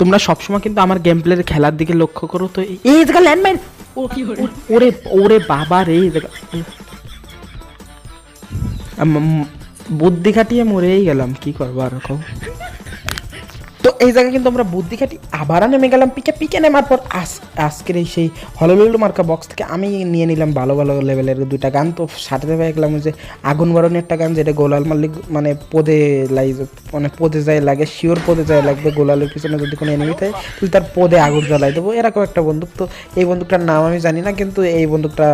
তোমরা সবসময় কিন্তু আমার গেম প্লের খেলার দিকে লক্ষ্য করো তো। এই- জায়গা ল্যান্ডমাইন ওরে ওরে বাবা রে বুদ্ধি খাটিয়ে মরেই গেলাম কি করব আর? তো এই জায়গায় কিন্তু আমরা বুদ্ধি খাটি আবার নেমে গেলাম, পিকে পিকে নেমার পর আজ আজকের এই সেই হলুলুলু মার্কা বক্স থেকে আমি নিয়ে নিলাম ভালো ভালো লেভেলের দুইটা গান। তো সাথে সাথে গেলাম যে আগুন বারণের একটা গান, যেটা গোলাল মাল্লিক মানে পদে লাই মানে পদে যায় লাগে শিওর পদে যায় লাগবে, গোলালের পিছনে যদি কোনো এনিমি থাকে তাহলে তার পদে আগুন জ্বালাই দেবো। এরকম একটা বন্দুক। তো এই বন্দুকটার নাম আমি জানি না, কিন্তু এই বন্দুকটা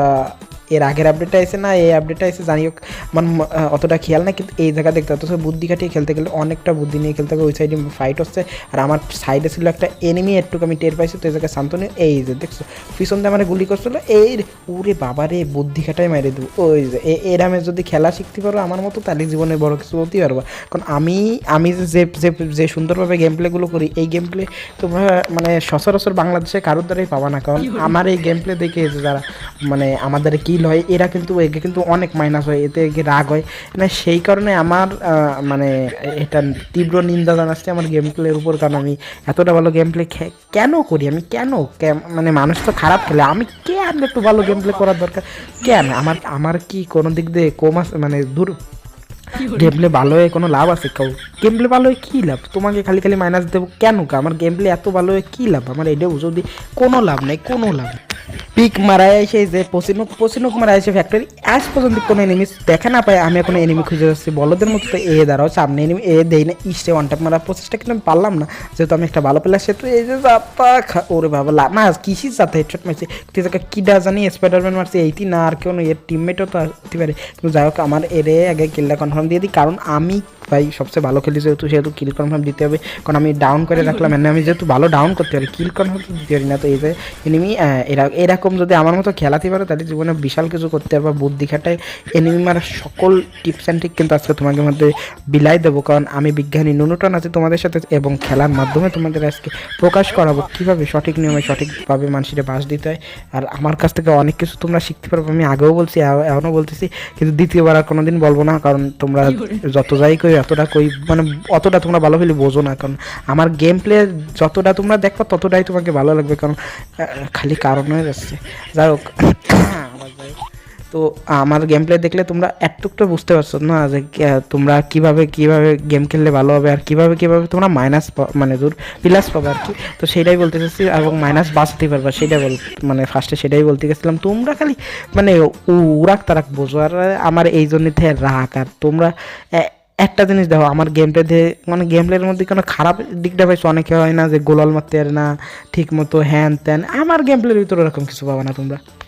এর আগের আপডেটটা এসে না এই আপডেটটা এসে জানি হোক আমার অতটা খেয়াল না কিন্তু এই জায়গা দেখতে হতো বুদ্ধি কাটিয়ে খেলতে গেলে অনেকটা বুদ্ধি নিয়ে খেলতে হবে ওই সাইডে ফাইট হচ্ছে। আর আমার সাইডে ছিল একটা এনিমি একটু আমি টের পাইছি তো এই জায়গায় শান্তনু এই যে দেখছ পিছন দিয়ে আমার গুলি করছিল এই ওরে বাবা রে বুদ্ধি খাটাই মেরে দেবো ওই যে এ- এরামে যদি খেলা শিখতে পারো আমার মতো তাহলে জীবনে বড় কিছু হতেই পারব। কারণ আমি আমি যে যে যে- সুন্দরভাবে গেম প্লেগুলো করি এই গেম প্লে তোমরা মানে সচরাচর বাংলাদেশে কারোর দ্বারাই পাবা না কারণ আমার এই গেম প্লে দেখে যারা মানে আমাদের কিল হয়, এরা কিন্তু একে কিন্তু অনেক মাইনাস হয়, এতে একে রাগ হয়। মানে সেই কারণে আমার মানে এটা তীব্র নিন্দা জানাচ্ছি আমার গেম প্লের উপর, কারণ আমি এতটা ভালো গেম প্লে কেন করি? আমি কেন মানে মানুষ তো খারাপ খেলে, আমি কেন একটু ভালো গেম প্লে করার দরকার? কেন? আমার আমার কি কোনো দিক দিয়ে কম আছে মানে দূর? গেম প্লে ভালো হয়ে কোনো লাভ আছে? কাউ গেম প্লে ভালো হয়ে কী লাভ? তোমাকে খালি খালি মাইনাস দেবো কেন? আমার গেম প্লে এত ভালো হয়ে কী লাভ? আমার এটা বুঝো দি কোনো লাভ নেই, কোনো লাভ নেই। পিক মারা এসে যে পশ্চিমুখ পশ্চিমুখ মারা এসে ফ্যাক্টরি আজ পর্যন্ত কোনো এনিমি দেখা না পাই আমি এখন এনিমি খুঁজে যাচ্ছি বলদের মতো তো এ দাঁড়াও, সামনে এনিমি এ দেই না ইস্টে ওয়ান টাপ মারা প্রচেষ্টা কিন্তু আমি পারলাম না। যেহেতু আমি একটা ভালো প্লেয়ার সেহেতু এই যে খা ওরে বাবা না, কিসির সাথে হেডশট মারছি? তুই তাকে কিডা জানি স্পাইডারম্যান মারছি এইটি না আর কেউ এর টিমমেটও তো আসতে পারে। কিন্তু যাই হোক, আমার এরে আগে কিলটা কনফার্ম দিয়ে দিই, কারণ আমি ভাই সবচেয়ে ভালো খেলি যেহেতু সেহেতু কিল কনফার্ম দিতে হবে। কারণ আমি ডাউন করে রাখলাম মানে আমি যেহেতু ভালো ডাউন করতে পারি কিল কনফার্ম দিতে পারি না। তো এই যে এনিমি এরা এরকম যদি আমার মতো খেলাতে পারো তাহলে জীবনে বিশাল কিছু করতে পারবা। বুদ্ধি খাটায় এনিমি মারার সকল টিপস অ্যান্ড ট্রিক কিন্তু আজকে তোমাদের মধ্যে বিলাই দেবো। কারণ আমি বিজ্ঞানী নুনুটন আছি তোমাদের সাথে এবং খেলার মাধ্যমে তোমাদের আজকে প্রকাশ করাবো। কীভাবে সঠিক নিয়মে সঠিকভাবে মানুষের বাস দিতে হয় আর আমার কাছ থেকে অনেক কিছু তোমরা শিখতে পারবে। আমি আগেও বলছি এখনও বলতেছি কিন্তু দ্বিতীয়বার আর কোনোদিন বলব না কারণ তোমরা যত যাই কই অতটা কই মানে অতটা তোমরা ভালো হলে বোঝো না, কারণ আমার গেম প্লে যতটা তোমরা দেখবা ততটাই তোমাকে ভালো লাগবে, কারণ খালি কারণ হয়ে যাচ্ছে যাই হোক। তো আমার গেম প্লে দেখলে তোমরা একটুকটা বুঝতে পারছ না যে তোমরা কীভাবে কীভাবে গেম খেললে ভালো হবে আর কীভাবে কীভাবে তোমরা মাইনাস মানে দূর প্লাস পাবে আর কি তো সেটাই বলতে চাচ্ছি, এবং মাইনাস বাঁচাতে পারবা, সেটাই বল মানে ফার্স্টে সেটাই বলতে গেছিলাম, তোমরা খালি মানে উড়াক তারাক বোঝো, আর আমার এই জন্য রাগ, আর তোমরা একটা জিনিস দেখো, আমার গেম প্লে মানে গেম প্লের মধ্যে কোনো খারাপ দিকটা পাইছো? অনেকে হয় না যে গোলাল মারতে পারে না ঠিক মতো হ্যান ত্যান আমার গেম প্লের ভিতরে ওরকম কিছু পাবে না তোমরা।